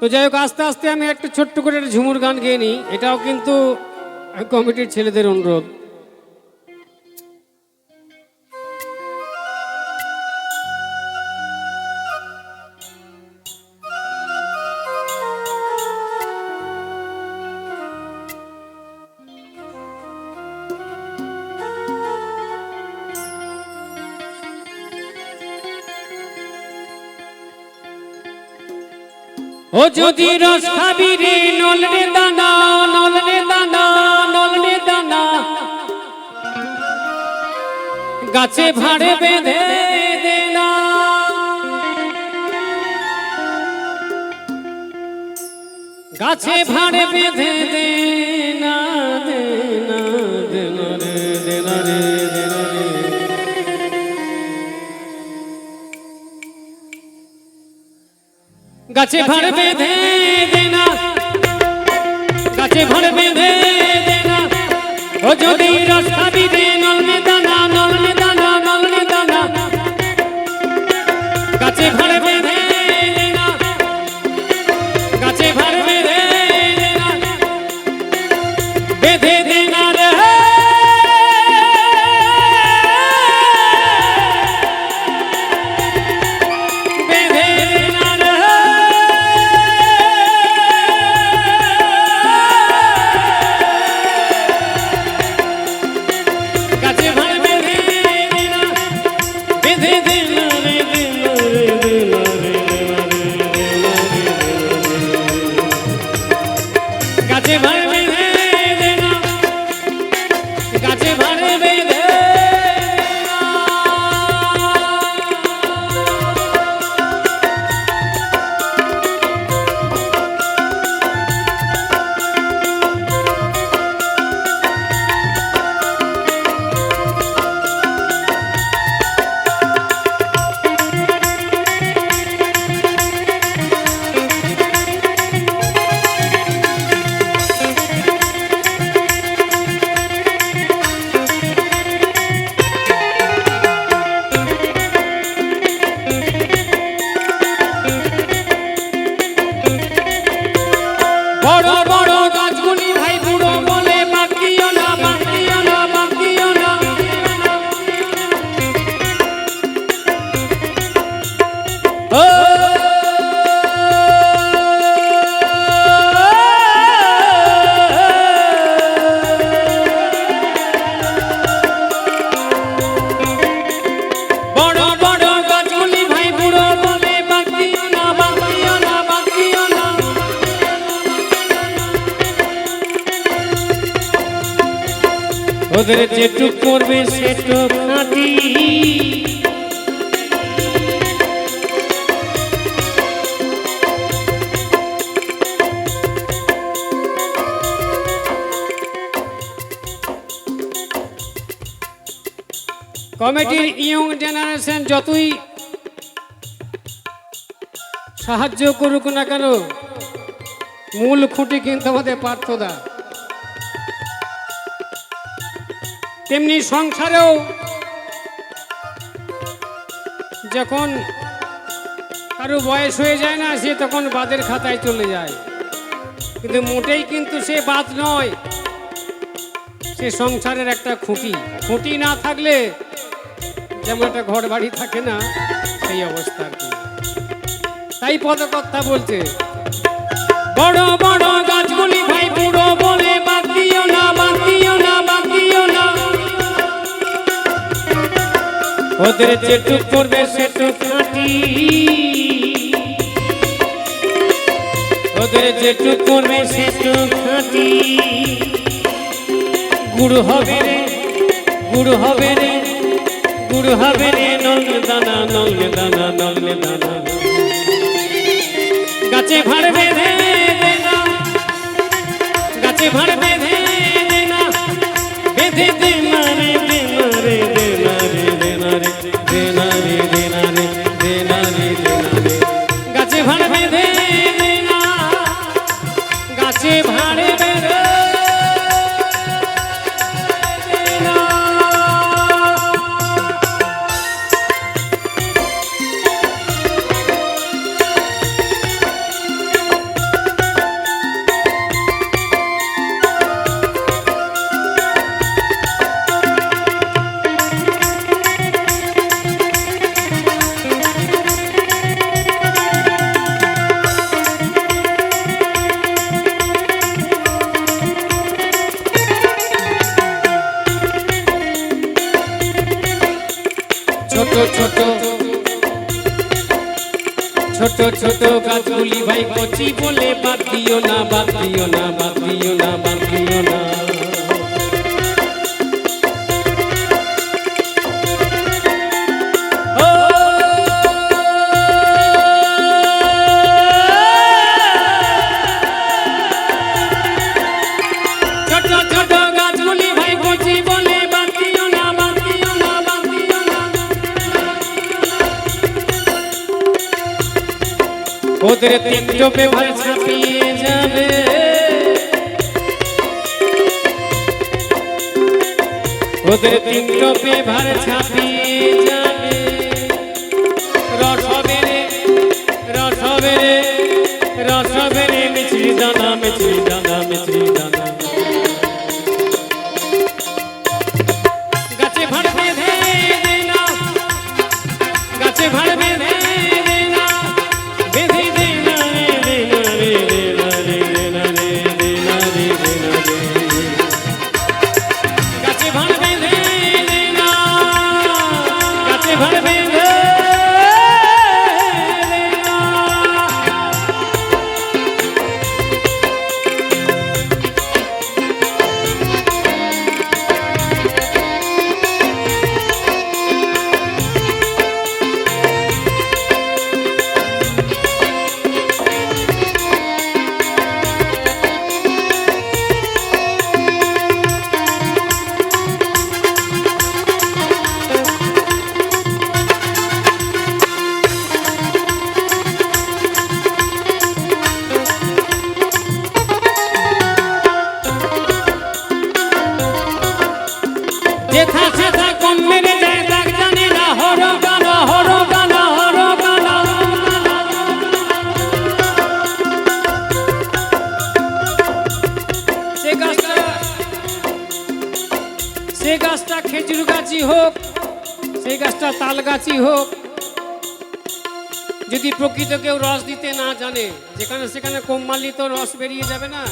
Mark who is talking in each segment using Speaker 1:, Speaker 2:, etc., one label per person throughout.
Speaker 1: তো যাই হোক, আস্তে আস্তে আমি একটা ছোট্ট করে একটা ঝুমুর গান গেয়ে নিই। এটাও কিন্তু কমিটির ছেলেদের অনুরোধ। ও যদি রস খাবি রে নলরে দানা নলরে দানা নলরে দানা। গাছে ভাড়ে বেঁধে দে না। গাছে ভাড়ে বেঁধে দে গাছে ভাড় বেঁধে দেনা গাছে ভাড় বেঁধে দেনা ও যদি রস খাবি দে নলনে ওদের যেটুক করবে সেটুক খাঁটি কমিটির ইয়ং জেনারেশন যতই সাহায্য করুক না কেন, মূল খুঁটি কিন্তু আমাদের পার্থদা। তেমনি সংসারেও যখন কারও বয়স হয়ে যায় না, সে তখন বাদের খাতায় চলে যায়। কিন্তু মোটেই কিন্তু সে বাদ নয়। সে সংসারের একটা খুঁটি। খুঁটি না থাকলে যেমন একটা ঘর বাড়ি থাকে না, সেই অবস্থা আর কি। তাই পদকর্তা বলছে, বড় বড় গাছগুলি ওদের যেটুক করবে সেটুক খাঁটি ওদের যেটুক করবে সেটুক খাঁটি গুড় হবে রে, গুড় হবে রে, গুড় হবে রে নলনে দানা নলনে দানা নলনে দানা। গাছে ভাড় বেঁধে গাছে ভাড় বেঁধে বেঁধে গাছগুলি ভাই কচি না বাদ দিও না বাদ দিও না বাদ কুদরতি চোপে ভর ছাপিয়ে যাবে। কুদরতি চোপে ভর ছাপিয়ে সে গাছটা খেজুর গাছই হোক, সেই গাছটা তাল গাছই হোক, যদি প্রকৃত কেউ রস দিতে না জানে, যেখানে সেখানে কম মারলি তো রস বেরিয়ে যাবে না,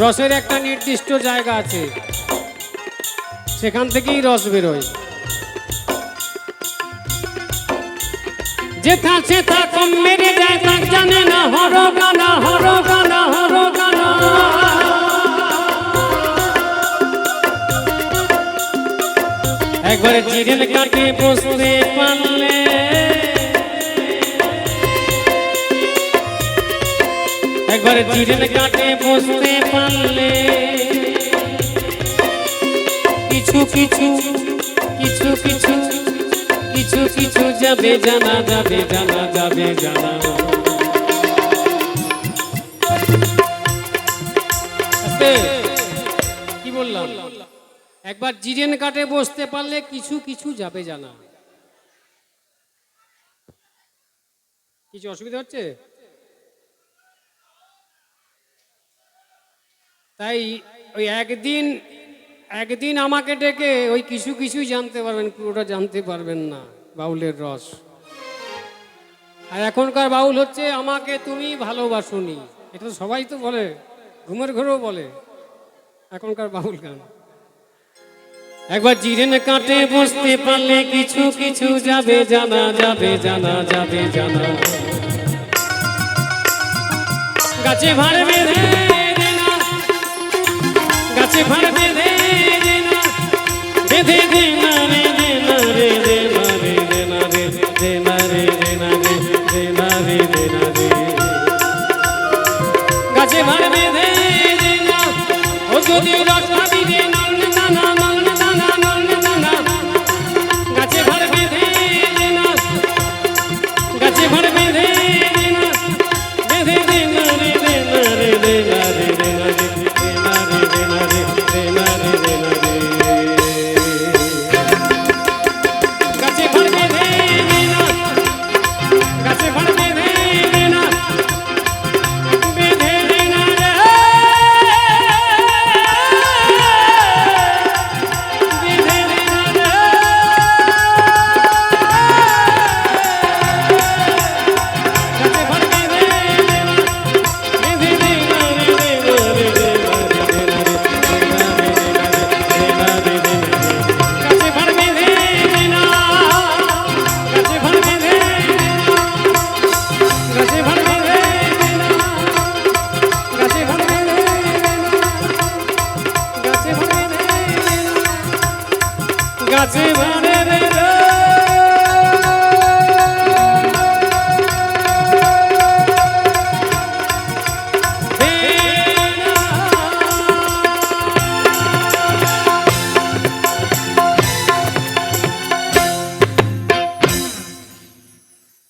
Speaker 1: রসের একটা নির্দিষ্ট জায়গা আছে, সেখান থেকেই রস বেরোয়। যেথা সেথা কম মেরে যায় তা জানে না হর গানা হর গানা হর গানা একবারে চিরেল কাটে বসতে পারলে। একবারে চিরেল কাটে বসতে পারলে। কিছু কিছু কিছু কিছু কিছু কিছু যাবে, জানা যাবে জানা যাবে, জানা। কি বললাম? একবার জিরেন কাটে বসতে পারলে কিছু কিছু যাবে জানা। কিছু অসুবিধা হচ্ছে? তাই ওই একদিন একদিন আমাকে ডেকে ওই কিছু কিছুই জানতে পারবেন পুরোটা জানতে পারবেন না, বাউলের রস। আর এখনকার বাউল হচ্ছে আমাকে তুমি ভালোবাসুনি। এটা সবাই তো বলে, ঘুমের ঘরেও বলে, এখনকার বাউল গান। একবার জিরেন কাটে বসতে পারলে কিছু কিছু যাবে, জানা যাবে জানা যাবে, জানা। গাছে ভাড়বে গাছে না গাছে ভাড়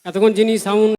Speaker 1: এতক্ষণ যিনি সাউন্ড